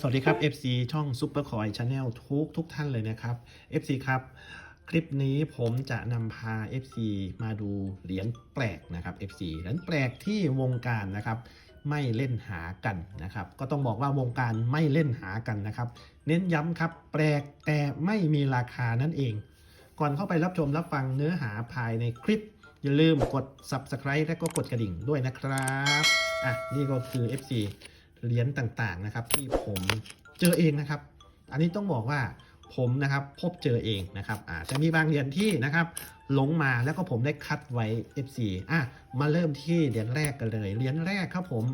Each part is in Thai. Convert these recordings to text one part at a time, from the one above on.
สวัสดีครับ FC ช่อง Super Coin Channel ทุกทุกท่านเลยนะครับ FC ครับ คลิปนี้ผมจะนำพา FC มาดูเหรียญแปลกนะครับ FC เหรียญแปลกที่วงการนะครับไม่เล่นหากันนะครับ ก็ต้องบอกว่าวงการไม่เล่นหากันนะครับ เน้นย้ำครับ แปลกแต่ไม่มีราคานั่นเอง ก่อนเข้าไปรับชมรับฟังเนื้อหาภายในคลิป อย่าลืมกด Subscribe และก็กดกระดิ่งด้วยนะครับอะนี่ก็คือ FC เหรียญต่างๆนะครับ ที่ผมเจอเองนะครับ อันนี้ต้องบอกว่าผมนะครับพบเจอเองนะครับอาจะมีบางเหรียญที่นะครับหลงมาแล้วก็ผมได้คัดไว้ FC อะมาเริ่มที่เหรียญแรกกันเลยเหรียญแรกครับผม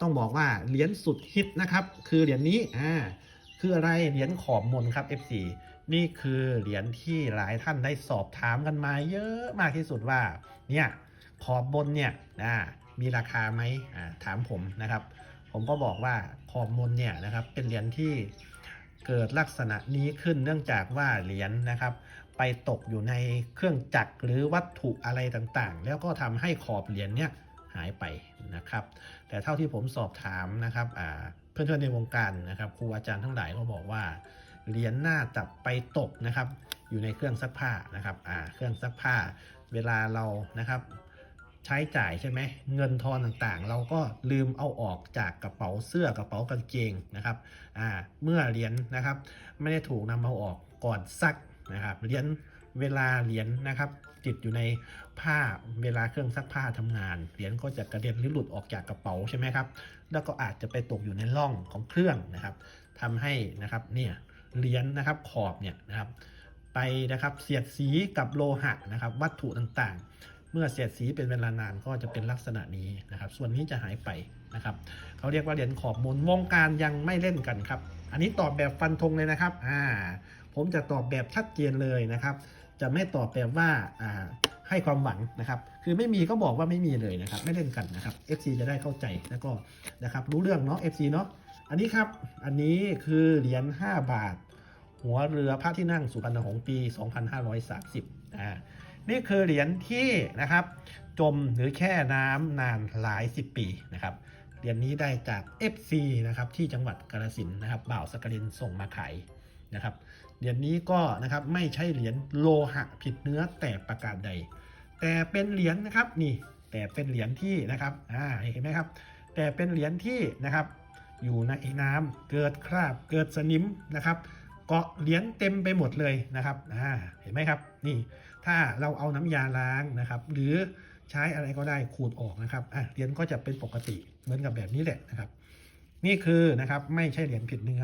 ต้องบอกว่าเหรียญสุดฮิตนะครับ คือเหรียญนี้อ่าคืออะไรเหรียญขอบมนครับ FC นี่คือเหรียญที่หลายท่านได้สอบถามกันมาเยอะมากที่สุดว่าเนี่ยขอบบนเนี่ยอ่ามีราคาไหมอ่าถามผมนะครับ ผมก็บอกว่าขอบมนเนี่ยนะครับเป็นเหรียญที่เกิดลักษณะนี้ขึ้นเนื่องจากว่าเหรียญนะครับ ไปตกอยู่ในเครื่องจักรหรือวัตถุอะไรต่างๆ แล้วก็ทำให้ขอบเหรียญเนี่ยหายไปนะครับ แต่เท่าที่ผมสอบถามนะครับอ่าเพื่อนๆในวงการนะครับครูอาจารย์ทั้งหลายก็บอกว่าเหรียญน่าจะไปตกนะครับ อยู่ในเครื่องซักผ้านะครับอ่าเครื่องซักผ้าเวลาเรานะครับ ใช้จ่ายใช่ไหมเงินทอนต่างๆ เราก็ลืมเอาออกจากกระเป๋าเสื้อกระเป๋ากางเกงนะครับอ่าเมื่อเหรียญนะครับ ไม่ได้ถูกนำเอาออกก่อนซักนะครับเหรียญเวลาเหรียญนะครับ ติดอยู่ในผ้าเวลาเครื่องซักผ้าทำงานเหรียญก็จะกระเด็นหรือหลุดออกจากกระเป๋าใช่ไหมครับแล้วก็อาจจะไปตกอยู่ในร่องของเครื่องนะครับทำให้นะครับเนี่ยเหรียญนะครับขอบเนี่ยนะครับไปนะครับเสียดสีกับโลหะนะครับ วัตถุต่างๆ มื่อเสียดสีเป็นเวลานานก็จะเป็นลักษณะนี้นะครับ ส่วนนี้จะหายไปนะครับเขาเรียกว่าเหรียญขอบมนวงการยังไม่เล่นกันครับ อันนี้ตอบแบบฟันธงเลยนะครับอ่าผมจะตอบแบบชัดเจนเลยนะครับ จะไม่ตอบแบบว่าอ่าให้ความหวังนะครับ คือไม่มีก็บอกว่าไม่มีเลยนะครับ ไม่เล่นกันนะครับ FC จะได้เข้าใจแล้วก็นะครับ รู้เรื่องเนาะ FC เนาะ อันนี้ครับ อันนี้คือเหรียญ5บาท หัวเรือพระที่นั่งสุพรรณหงษ์ปี 2530 อ่า นี่คือเหรียญที่นะครับ จมหรือแค่น้ำนานหลาย 10 ปีนะครับเหรียญนี้ได้จาก FC นะครับที่จังหวัดกาฬสินนะครับบ่าวสกลินส่งมาขายนะครับเหรียญนี้ก็นะครับไม่ใช่เหรียญโลหะผิดเนื้อแต่ประการใด แต่เป็นเหรียญนะครับนี่แต่เป็นเหรียญที่นะครับอ่าเห็นไหมครับ แต่เป็นเหรียญที่นะครับอยู่ในน้ำเกิดคราบเกิดสนิมนะครับ เกาะเหรียญเต็มไปหมดเลยนะครับอ่าเห็นไหมครับนี่ ถ้าเราเอาน้ำยาล้างนะครับ หรือใช้อะไรก็ได้ขูดออกนะครับอะเหรียญก็จะเป็นปกติเหมือนกับแบบนี้แหละนะครับ นี่คือนะครับไม่ใช่เหรียญผิดเนื้อ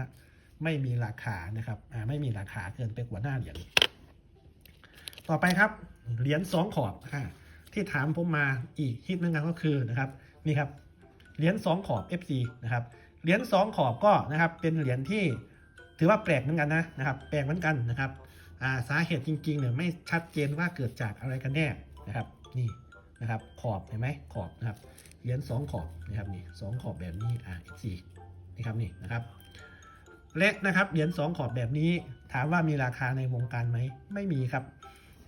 ไม่มีราคานะครับอ่าไม่มีราคาเกินไปกว่าหน้าเหรียญต่อไปครับเหรียญสองขอบอ่าที่ถามผมมาอีกฮิตนึงก็คือนะครับนี่ครับเหรียญสองขอบ FC นะครับเหรียญสองขอบก็นะครับเป็นเหรียญที่ถือว่าแปลกเหมือนกันนะนะครับ แปลกเหมือนกันนะครับ สาเหตุจริงๆเนี่ยไม่ชัดเจนว่าเกิดจากอะไรกันแน่นะครับนี่นะครับขอบเห็นไหมขอบนะครับเหรียญสองขอบนะครับนี่สองขอบแบบนี้อ่าอีกสี่นี่ครับนี่นะครับและนะครับเหรียญสองขอบแบบนี้ ถามว่ามีราคาในวงการไหมไม่มีครับ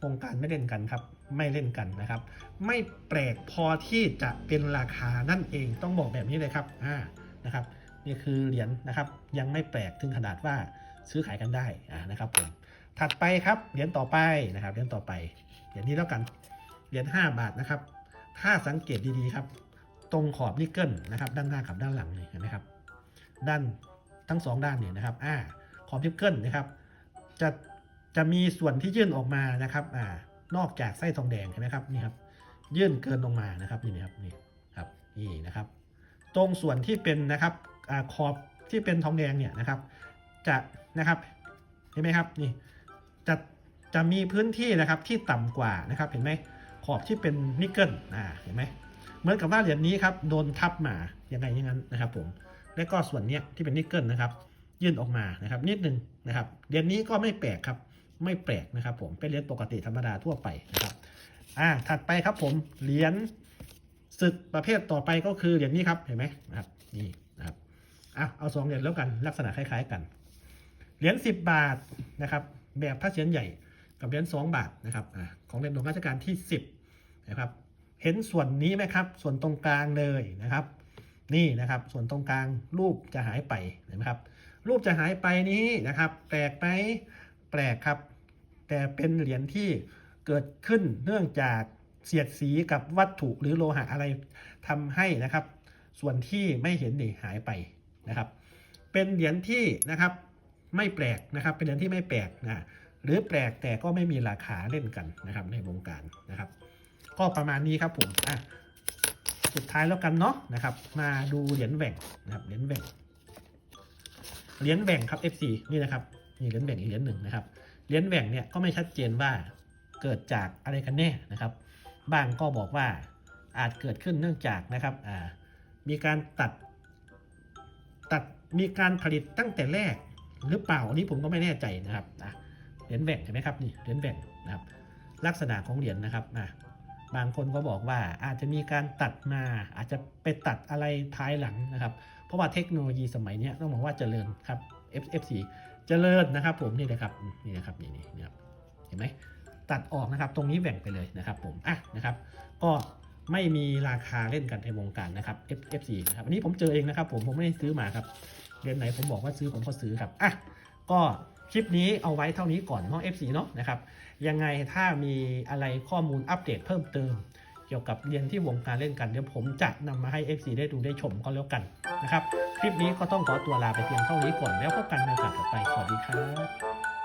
วงการไม่เล่นกันครับ ไม่เล่นกันนะครับ ไม่แปลกพอที่จะเป็นราคานั่นเองต้องบอกแบบนี้เลยครับอ่านะครับนี่คือเหรียญนะครับ ยังไม่แปลกถึงขนาดว่าซื้อขายกันได้อ่านะครับผม ถัดไปครับเหรียญต่อไปนะครับเหรียญต่อไปเหรียญนี้แล้วกันเหรียญ5บาทนะครับ ถ้าสังเกตดีๆครับ ตรงขอบนิกเกิลนะครับ ด้านหน้ากับด้านหลังนี่เห็นไหมครับ ด้านทั้งสองด้านเนี่ยนะครับอ่าขอบนิกเกิลนะครับ จะจะมีส่วนที่ยื่นออกมานะครับอ่านอกจากไส้ทองแดงเห็นไหมครับนี่ครับ ยื่นเกินลงมานะครับนี่นะครับนี่ครับนี่นะครับ ตรงส่วนที่เป็นนะครับอาขอบที่เป็นทองแดงเนี่ยนะครับ จะนะครับเห็นไหมครับนี่ จะจะมีพื้นที่นะครับที่ต่ำกว่านะครับเห็นไหมขอบที่เป็นนิกเกิลอ่าเห็นไหมเหมือนกับว่าเหรียญนี้ครับโดนทับมาอย่างไรอย่างนั้นนะครับผมและก็ส่วนเนี้ยที่เป็นนิกเกิลนะครับ ยื่นออกมานะครับ นิดนึงนะครับเหรียญนี้ก็ไม่แปลกครับ ไม่แปลกนะครับ ผมเป็นเหรียญปกติธรรมดาทั่วไปนะครับอ่าถัดไปครับผมเหรียญศึกประเภทต่อไปก็คือเหรียญนี้ครับเห็นไหมนะครับนี่นะครับอะเอาสองเหรียญแล้วกันลักษณะคล้าย ๆ กันเหรียญ10 บาทนะครับ แบบพระเศียรใหญ่กับเหรียญ2บาทนะครับอของเหรียญหลวงรัชกาลที่ 10นะครับเห็นส่วนนี้ไหมครับ ส่วนตรงกลางเลยนะครับ นี่นะครับส่วนตรงกลางรูปจะหายไปเห็นไหมครับ รูปจะหายไปนี้นะครับ แปลกไหมแปลกครับ แต่เป็นเหรียญที่เกิดขึ้นเนื่องจากเสียดสีกับวัตถุหรือโลหะอะไรทำให้นะครับ ส่วนที่ไม่เห็นนี่หายไปนะครับ เป็นเหรียญที่นะครับ ไม่แปลกนะครับเป็นเหรียญที่ไม่แปลกนะหรือแปลกแต่ก็ไม่มีราคาเล่นกันนะครับในวงการนะครับ ก็ประมาณนี้ครับผมอะสุดท้ายแล้วกันเนาะนะครับ มาดูเหรียญแหว่งนะครับเหรียญแหว่งเหรียญแหว่งครับ FC นี่นะครับนี่เหรียญแหว่งอีกเหรียญหนึ่งนะครับเหรียญแหว่งเนี่ยก็ไม่ชัดเจนว่าเกิดจากอะไรกันแน่นะครับบางก็บอกว่าอาจเกิดขึ้นเนื่องจากนะครับอ่ามีการตัดตัดมีการผลิตตั้งแต่แรก หรือเปล่าอันนี้ผมก็ไม่แน่ใจนะครับอะเหรียญแหว่งเห็นไหมครับนี่เหรียญแหว่งนะครับ ลักษณะของเหรียญนะครับอะบางคนก็บอกว่าอาจจะมีการตัดมาอาจจะไปตัดอะไรภายหลังนะครับ เพราะว่าเทคโนโลยีสมัยนี้ต้องบอกว่าเจริญครับ F F4 เจริญนะครับ ผมนี่นะครับนี่นะครับนี่นี่นะครับเห็นไหมตัดออกนะครับ ตรงนี้แหว่งไปเลยนะครับ ผมอะนะครับ ก็ไม่มีราคาเล่นกันในวงการนะครับ F F4 นะครับอันนี้ผมเจอเองนะครับ ผมผมไม่ได้ซื้อมาครับ เดือนไหนผมบอกว่าซื้อผมก็ซื้อครับอะก็คลิปนี้เอาไว้เท่านี้ก่อนน้อง F4 เนาะนะครับยังไงถ้ามีอะไรข้อมูลอัปเดตเพิ่มเติม เกี่ยวกับเรียนที่วงการเล่นกันเดี๋ยวผมจะนำมาให้ FC ได้ดูได้ชมก็แล้วกันนะครับคลิปนี้ก็ต้องขอตัวลาไปเพียงเท่านี้ก่อนแล้วพบกันในโอกาสต่อไปสวัสดีครับ